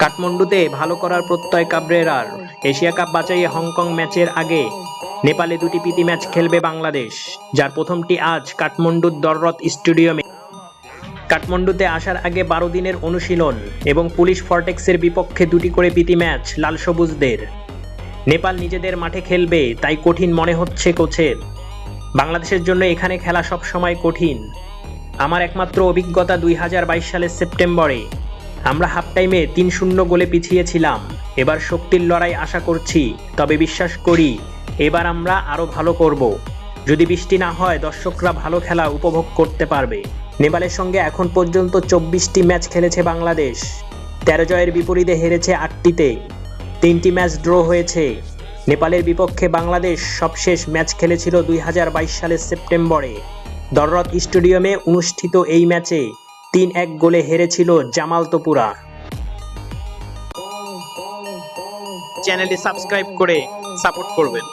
কাঠমান্ডুতে ভালো করার প্রত্যয় কাবরেরার এশিয়া কাপ বাঁচাইয়ে হংকং ম্যাচের আগে নেপালে দুটি প্রীতি ম্যাচ খেলবে বাংলাদেশ, যার প্রথমটি আজ কাঠমান্ডুর দররত স্টেডিয়ামে। কাঠমান্ডুতে আসার আগে বারো দিনের অনুশীলন এবং পুলিশ ফরটেক্সের বিপক্ষে দুটি করে প্রীতি ম্যাচ লাল সবুজদের নেপাল নিজেদের মাঠে খেলবে, তাই কঠিন মনে হচ্ছে কোচের। বাংলাদেশের জন্য এখানে খেলা সব সময় কঠিন। আমার একমাত্র অভিজ্ঞতা দুই হাজার বাইশ সালের সেপ্টেম্বরে। আমরা হাফ টাইমে তিন শূন্য গোলে পিছিয়েছিলাম। এবার শক্তির লড়াই আশা করছি, তবে বিশ্বাস করি, এবার আমরা আরও ভালো করব। যদি বৃষ্টি না হয়, দর্শকরা ভালো খেলা উপভোগ করতে পারবে। নেপালের সঙ্গে এখন পর্যন্ত চব্বিশটি ম্যাচ খেলেছে বাংলাদেশ। তেরো জয়ের বিপরীতে হেরেছে আটটিতে। তিনটি ম্যাচ ড্র হয়েছে। নেপালের বিপক্ষে বাংলাদেশ সবশেষ ম্যাচ খেলেছিল দুই হাজার বাইশ সালের সেপ্টেম্বরে। দররত স্টেডিয়ামে অনুষ্ঠিত এই ম্যাচে তিন এক গোলে হেরেছিল জামাল তোপুরা। চ্যানেলটি সাবস্ক্রাইব করে সাপোর্ট করবেন।